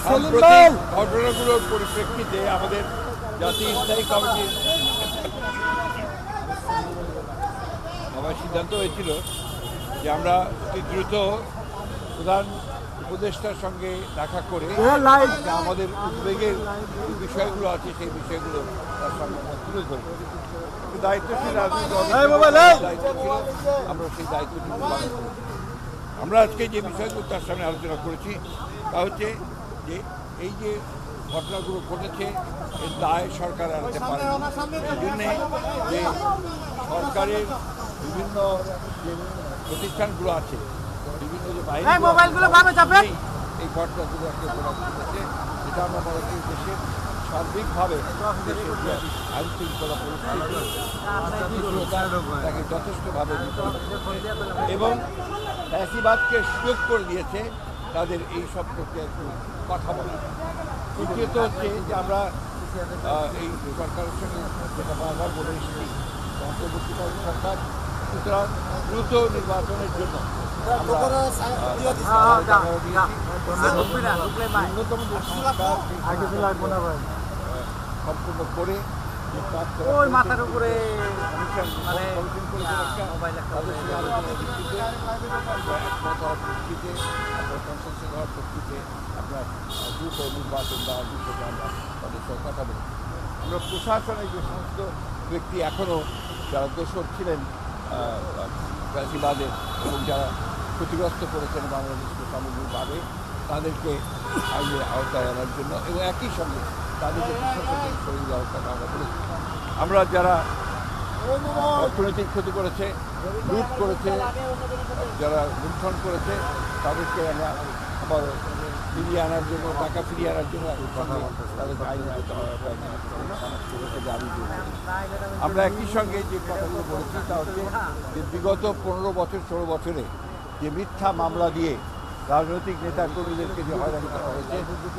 সাম্প্রতিক ঘটনাগুলোর পরিপ্রেক্ষিতে আমাদের জাতীয় স্থায়ী কমিটির আমার সিদ্ধান্ত হয়েছিল যে আমরা অতি দ্রুত প্রধান উপদেষ্টার সঙ্গে দেখা করে আমাদের উদ্বেগের যে বিষয়গুলো আছে সেই বিষয়গুলো তার সঙ্গে আমরা তুলে ধরব। দায়িত্বশীল আমরা সেই দায়িত্বটুকু আমরা আজকে যে বিষয়গুলো তার সামনে আলোচনা করেছি তা হচ্ছে যে এই যে ঘটনাগুলো ঘটেছে এর দায় সরকার আনতে পারে এই জন্যে যে সরকারের বিভিন্ন যে প্রতিষ্ঠানগুলো আছে বিভিন্ন যে বাহিনী এই ঘটনাগুলো একটা ঘটেছে যেটা আমরা মনে করি দেশের সার্বিকভাবে আইন শৃঙ্খলা পরিস্থিতি তাকে যথেষ্টভাবে এবং ফ্যাসিবাদকে সুযোগ করে দিয়েছে। তাদের এই সব প্রক্রিয়া একটু কথা বলা তৃতীয়ত হচ্ছে যে আমরা এই সরকারের সঙ্গে যেটা বারবার বলে এসেছি অন্তর্বর্তীকালীন সরকার সুতরাং দ্রুত নির্বাচনের জন্য। ন্যূনতম সম্পূর্ণ করা ওই মাথার উপরে মানে মোবাইল আপনার আমরা প্রশাসনের যে সমস্ত ব্যক্তি এখনও যারা দোষর ছিলেন ফ্যাসিবাদে এবং যারা ক্ষতিগ্রস্ত করেছেন বাংলাদেশকে সামগ্রিকভাবে তাদেরকে আইনের আওতায় আনার জন্য এবং একই সঙ্গে তাদেরকে আমরা আমরা যারা অর্থনৈতিক ক্ষতি করেছে, লুট করেছে, যারা লুণ্ঠন করেছে, তাদেরকে আমরা আবার ফিরিয়ে আনার জন্য, টাকা ফিরিয়ে আনার জন্য তাদেরকে আইনের দাবি আমরা একই সঙ্গে যে কথাগুলো বলেছি, তা হচ্ছে যে বিগত পনেরো বছর, ষোলো বছরে যে মিথ্যা মামলা দিয়ে রাজনৈতিক নেতা কর্মীদেরকে যে হয়রানি করা হয়েছে,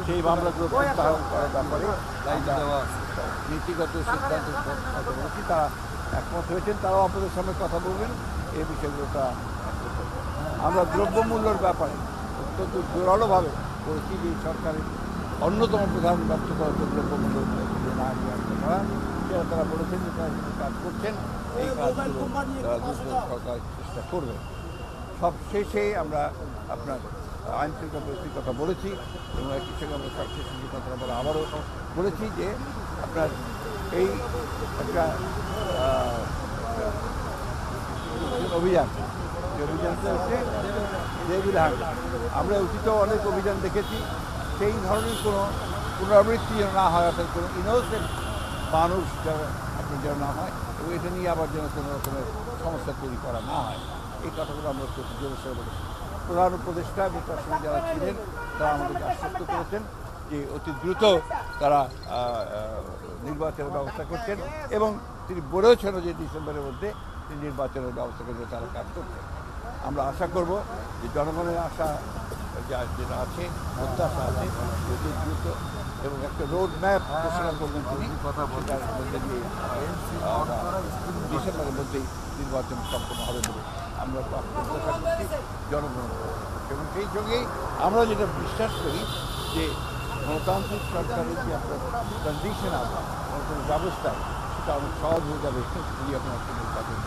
সেই মামলাগুলো প্রত্যাহার করার ব্যাপারে নীতিগত সিদ্ধান্ত বলেছি তারা একমত হয়েছেন, তারাও আপনাদের সামনে কথা বলবেন, এই বিষয়গুলো তারা। আমরা দ্রব্যমূল্যের ব্যাপারে অত্যন্ত জোরালোভাবে যে সরকারের অন্যতম প্রধান ব্যর্থ করা হচ্ছে দ্রব্যমূল্য না সেটা তারা বলেছেন যে তারা কাজ করছেন, এই কাজগুলো সরকার চেষ্টা করবে। সব শেষে আমরা আপনার আইন শৃঙ্খলা পরিস্থিতির কথা বলেছি এবং একই সঙ্গে আমরা সবশেষে যে কথা আমরা আবারও বলেছি যে আপনার এই একটা অভিযান, যে অভিযানটা হচ্ছে হাট। আমরা উচিত অনেক অভিযান দেখেছি, সেই ধরনের কোনো পুনরাবৃত্তি যেন না হয়, অর্থাৎ কোনো ইনোসেন্ট মানুষ যেন আপনি যেন না হয়, এবং এটা নিয়ে আবার যেন কোনো রকমের সমস্যা তৈরি করা না হয়। এই কথাগুলো আমরা সঙ্গে বলেছি প্রধান উপদেষ্টা এবং তার সঙ্গে যারা ছিলেন, তারা আমাদেরকে আশ্বস্ত করেছেন যে অতি দ্রুত তারা নির্বাচনের ব্যবস্থা করছেন এবং তিনি বলেওছেন যে ডিসেম্বরের মধ্যে তিনি নির্বাচনের ব্যবস্থা করবে তারা কাজ করছেন। আমরা আশা করব যে জনগণের আশা যা যেটা আছে প্রত্যাশা আছে অতি দ্রুত এবং একটা রোড ম্যাপ ঘোষণা করবেন তিনি। সেটার মধ্যে দিয়ে ডিসেম্বরের মধ্যেই নির্বাচন সম্পন্ন হবে বলে আমরা প্রত্যাশা করছি জনগণ। এবং সেই সঙ্গেই আমরা যেটা বিশ্বাস করি যে গণতান্ত্রিক সরকারের যে আপনার ট্রানজিশন আছে কোনো ব্যবস্থা সেটা অনেক সহজ হয়ে যাবে যদি আপনার নির্বাচন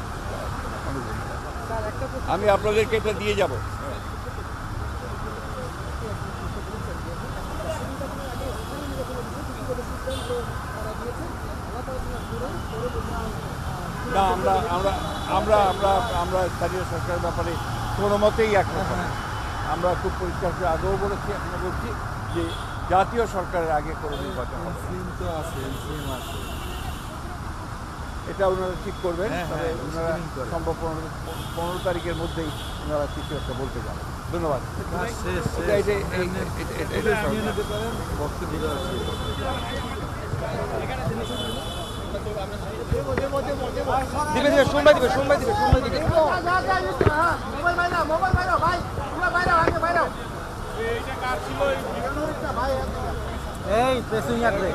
আমি আপনাদেরকে এটা দিয়ে যাব। না আমরা আমরা আমরা আমরা আমরা স্থানীয় সরকারের ব্যাপারে কোনো মতেই একমত আমরা খুব পরিষ্কার করে আগেও বলেছি এখনও বলছি যে জাতীয় সরকারের আগে কোনো নির্বাচন না। তো আছে আছে। এটা ওনারা ঠিক করবেন হ্যাঁ, তবে হ্যাঁ, ওনারা সম্ভব পনেরো তারিখের মধ্যেই ওনারা কিছু একটা বলতে যাবেন। ধন্যবাদ। এটা এটা- এটা- এটা এটা সরকার। নিয়ে নিতে পারেন বক্তব্য দেওয়া আছে দিবে দিবে সোমবার দিবে সোমবার দিবে সোমবার দিবে। এই প্রেসিং ইয়ার রে।